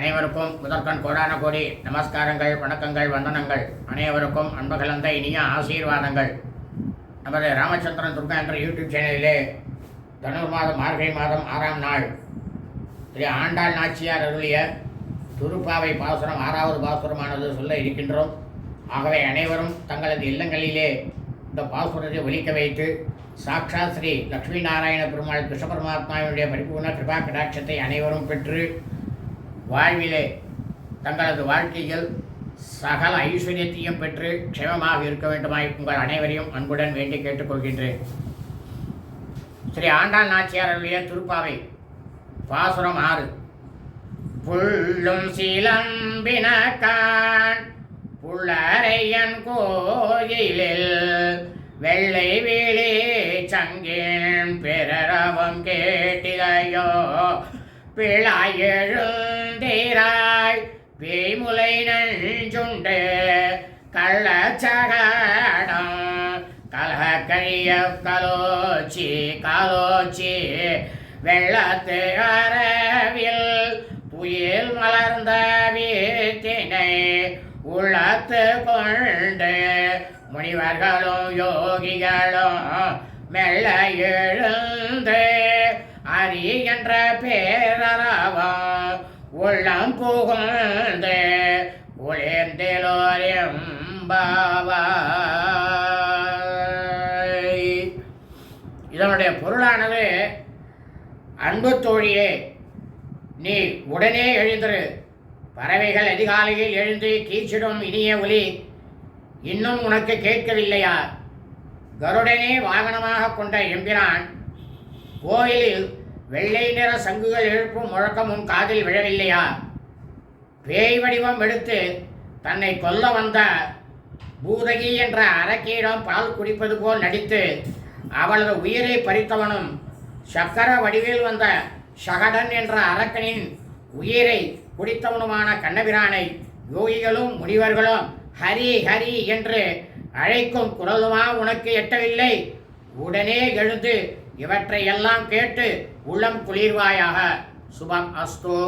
அனைவருக்கும் முதற்கண் கோடான கோடி நமஸ்காரங்கள் வணக்கங்கள் வந்தனங்கள். அனைவருக்கும் அன்பகலந்த இனிய ஆசீர்வாதங்கள். நமது ராமச்சந்திரன் துர்கா என்ற யூடியூப் சேனலிலே தனுர் மாதம் மார்கழி மாதம் ஆறாம் நாள். திரு ஆண்டாள் நாச்சியார் அருளிய துருப்பாவை பாசுரம் ஆறாவது பாசுரமானது சொல்ல இருக்கின்றோம். ஆகவே அனைவரும் தங்களது இல்லங்களிலே இந்த பாசுரத்தை ஒலிக்க வைத்து சாக்ஷாத் ஸ்ரீ லக்ஷ்மி நாராயண பெருமாள் கிருஷ்ண பரமாத்மாவினுடைய பரிபூர்ண கிருபா கடாட்சத்தை அனைவரும் பெற்று வாழ்விலே தங்களது வாழ்க்கையில் சகல ஐஸ்வர்யத்தையும் பெற்று க்ஷேமமாக இருக்க வேண்டுமாய் உங்கள் அனைவரையும் அன்புடன் வேண்டி கேட்டுக்கொள்கின்றேன். ஸ்ரீ ஆண்டாள் நாச்சியாருடைய திருப்பாவை பாசுரம் ஆறு. புள்ளும் சிலம்பினக்கான் புள்ளரையன் கோயிலில் வெள்ளை வேளே சங்கேன் பிறரவம் கேட்டிலையோ பிழாய் எழுந்தீராய் பேய்முலை நஞ்சுண்டு கள்ளச்சகடம். கலகழிய கலோச்சி கலோச்சி வெள்ளத்து அரவில் புயல் மலர்ந்த வீட்டினை உள்ளத்து கொண்டு முனிவர்களும் யோகிகளும் மெல்ல எழுந்து அறிகின்ற பேரறவம் உள்ளம் புகுந்து உளிர்ந்திலோரியம் இதனுடைய பொருளானது அன்பு தோழியே நீ உடனே எழுந்திரு. பறவைகள் அதிகாலையில் எழுந்து கீச்சிடும் இனிய ஒலி இன்னும் உனக்கு கேட்கவில்லையா? கருடனே வாகனமாக கொண்ட எம்பிரான் கோயிலில் வெள்ளை நிற சங்குகள் எழுப்பும் முழக்கம் உன் காதில் விழவில்லையா? பேய் வடிவம் எடுத்து தன்னை கொல்ல வந்த பூதகி என்ற அரக்கியிடம் பால் குடிப்பது போல் நடித்து அவளது உயிரை பறித்தவனும் சக்கர வடிவில் வந்த சகடன் என்ற அரக்கனின் உயிரை குடித்தவனுமான கண்ணபிரானை யோகிகளும் முனிவர்களும் ஹரி ஹரி என்று அழைக்கும் குரலுமா உனக்கு எட்டவில்லை? உடனே எழுந்து இவற்றை எல்லாம் கேட்டு உள்ளம் குளிர்வாயாக. சுபம் அஸ்து.